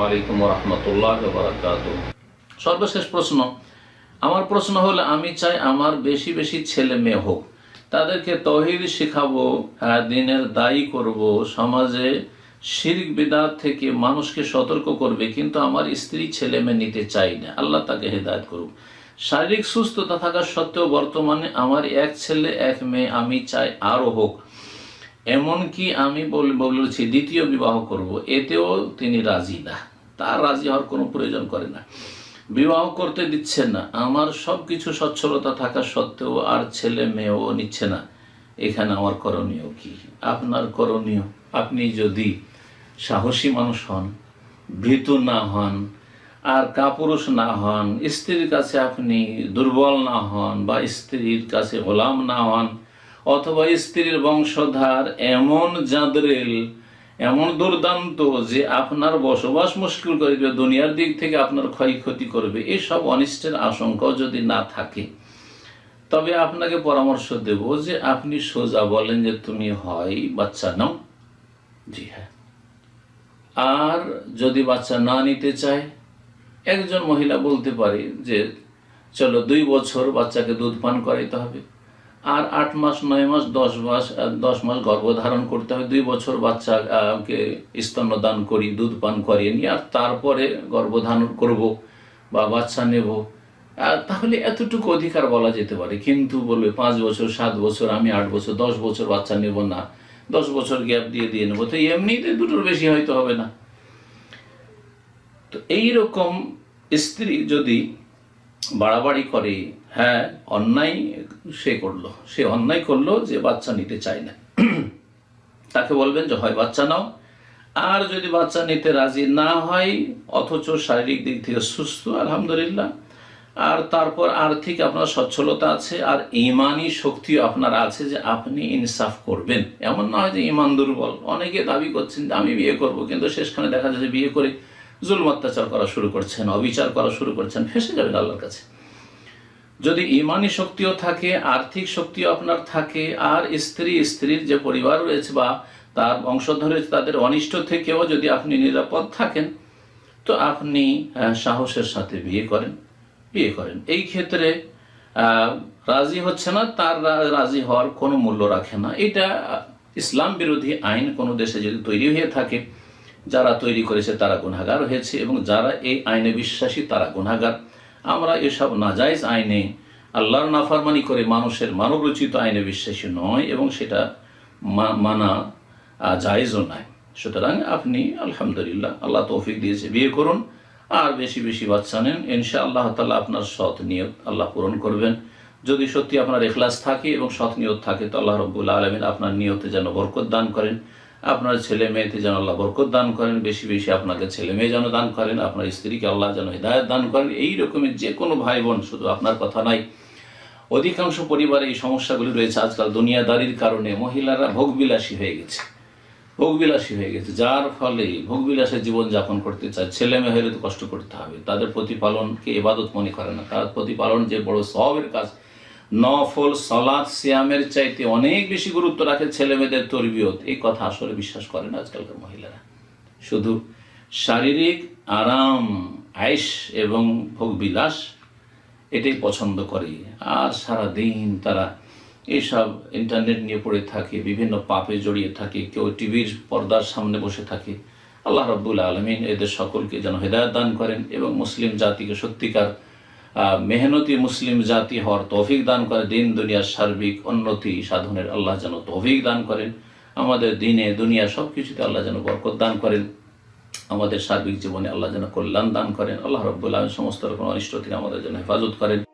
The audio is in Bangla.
ওয়ালাইকুম রহমতুল্লাহ সর্বশেষ প্রশ্ন, আমার প্রশ্ন হলো, আমি চাই আমার বেশি বেশি ছেলে মেয়ে হোক, তাদেরকে দিনের দায়ী করব, সমাজে শিরিক থেকে মানুষকে সতর্ক করবে, কিন্তু আমার স্ত্রী ছেলে মেয়ে নিতে চাই না। আল্লাহ তাকে হেদায়ত করুক। শারীরিক সুস্থতা থাকা সত্ত্বেও বর্তমানে আমার এক ছেলে, এক মেয়ে, আমি চাই আরও হোক। এমনকি আমি বল- বলেছি, দ্বিতীয় বিবাহ করব, এতেও তিনি রাজি না। তার রাজি হওয়ার কোনো প্রয়োজন করে না। বিবাহ করতে দিচ্ছে না। আমার সব কিছু সচ্ছলতা থাকা সত্ত্বেও আর ছেলে মেয়েও নিচ্ছে না। এখানে আমার করণীয় কি? আপনার করণীয়। আপনি যদি সাহসী মানুষ হন, ভীতু না হন, আর কাপুরুষ না হন, স্ত্রীর কাছে আপনি দুর্বল না হন বা স্ত্রীর কাছে গোলাম না হন, অথবা স্ত্রীর বংশধার এমন জাদরেল এমন দুর্দান্ত যে আপনার বসবাস মুশকিল করে দিবে, দুনিয়ার দিক থেকে আপনার ক্ষয়ক্ষতি করবে, এসব অনিষ্টের আশঙ্কাও যদি না থাকে, তবে আপনাকে পরামর্শ দেব যে আপনি সোজা বলেন যে তুমি হয় বাচ্চা নাও। জি হ্যাঁ। আর যদি বাচ্চা না নিতে চায়, একজন মহিলা বলতে পারে যে, চলো দুই বছর বাচ্চাকে দুধ পান করাইতে হবে। আর আট মাস, নয় মাস, দশ মাস দশ মাস গর্ভধারণ করতে হবে দুই বছর বাচ্চাকে স্তন্যদান করি, দুধ পান করিয়ে নিই আর তারপরে গর্ভধারণ করব বা বাচ্চা নেব। তাহলে এতটুকু অধিকার বলা যেতে পারে। কিন্তু বলবে পাঁচ বছর, সাত বছর, আমি আট বছর, দশ বছর বাচ্চা নেব না। দশ বছর গ্যাপ দিয়ে দিয়ে নেব। তো এমনিতে দুটোর বেশি হয়তো হবে না। তো এই রকম স্ত্রী যদি বাড়াবাড়ি করে হ্যাঁ অন্যায় সে করল। সে অন্যায় করল যে বাচ্চা নিতে চায় না। তাকে বলবেন যে, হয়, বাচ্চা নাও। আর যদি বাচ্চা নিতে রাজি না হয়, অথচ শারীরিক দিক থেকে সুস্থ, আলহামদুলিল্লাহ। আর তারপর আর্থিক আপনার সচ্ছলতা আছে, আর ইমানি শক্তিও আপনার আছে যে আপনি ইনসাফ করবেন। এমন না হয় যে ইমান দুর্বল। অনেকে দাবি করছেন যে, আমি বিয়ে করব। কিন্তু শেষখানে দেখা যাচ্ছে বিয়ে করে জুলম অত্যাচার করা শুরু করছেন, অবিচার করা শুরু করছেন, ফেসে যাবেন আল্লাহর কাছে। যদি ইমানি শক্তিও থাকে, আর্থিক শক্তিও আপনার থাকে, আর স্ত্রী, স্ত্রীর যে পরিবার রয়েছে বা তার বংশধর রয়েছে, তাদের অনিষ্ট থেকেও যদি আপনি নিরাপদ থাকেন, তো আপনি সাহসের সাথে বিয়ে করেন বিয়ে করেন। এই ক্ষেত্রে রাজি হচ্ছে না, তার রাজি হওয়ার কোনো মূল্য রাখে না। এটা ইসলাম বিরোধী আইন কোনো দেশে যদি তৈরি হয়ে থাকে যারা তৈরি করেছে তারা গুনাগার হয়েছে এবং যারা এই আইনে বিশ্বাসী তারা গুনাগার আমরা এসব নাজাইজ আইনে আল্লাহর নাফারমানি করে মানুষের মানবরচিত আইনে বিশ্বাসী নয় এবং সেটা মানা জায়েজও নয়। সুতরাং আপনি আলহামদুলিল্লাহ আল্লাহ তৌফিক দিয়েছে, বিয়ে করুন। আর বেশি বেশি বাচ্চা নেন। ইনশা আল্লাহ তালা আপনার সৎ নিয়ত আল্লাহ পূরণ করবেন। যদি সত্যি আপনার এখলাস থাকে এবং সৎ নিয়ত থাকে, তো আল্লাহ রব্বুল আলমিন আপনার নিয়তে যেন বরকত দান করেন। আপনার ছেলে মেয়েতে যেন আল্লাহ বরকত দান করেন, বেশি বেশি আপনাকে ছেলে মেয়ে যেন দান করেন, আপনার স্ত্রীকে আল্লাহ যেন হৃদায়ত দান করেন, এই রকমের যে কোনো ভাই বোন শুধু আপনার কথা নাই। অধিকাংশ পরিবারে এই সমস্যাগুলি রয়েছে। আজকাল দুনিয়াদারির কারণে মহিলারা ভোগবিলাসী হয়ে গেছে। ভোগবিলাসী হয়ে গেছে, যার ফলে ভোগবিলাসের জীবন যাপন করতে চায়। ছেলে মেয়ে হলে তো কষ্ট করতে হবে। তাদের প্রতিপালনকে এবাদত মনে করে না। তার প্রতিপালন যে বড় সবের কাজ নফল সলাদ সিয়ামের চাইতে অনেক বেশি গুরুত্ব রাখে ছেলে মেয়েদের তরবিয়ত। এই কথা আসলে বিশ্বাস করে না আজকালকার মহিলারা। শুধু শারীরিক আরাম আয়েস এবং ভোগবিলাস এটাই পছন্দ করে। আর সারা দিন তারা এইসব ইন্টারনেট নিয়ে পড়ে থাকে, বিভিন্ন পাপে জড়িয়ে থাকে, কেউ টিভির পর্দার সামনে বসে থাকে। আল্লাহ রব্বুল আলমিন এদের সকলকে যেন হেদায়ত দান করেন এবং মুসলিম জাতিকে সত্যিকার মেহনতি মুসলিম জাতি হওয়ার তৌফিক দান করে, দিন দুনিয়ার সার্বিক উন্নতি সাধনের আল্লাহ যেন তৌফিক দান করেন। আমাদের দিনে, দুনিয়া সব কিছুতে আল্লাহ যেন বরকত দান করেন। আমাদের সার্বিক জীবনে আল্লাহ যেন কল্যাণ দান করেন। আল্লাহ রব্বুল্লাহ সমস্ত রকম অনিষ্ট থেকে আমাদের জন্য হেফাজত করেন।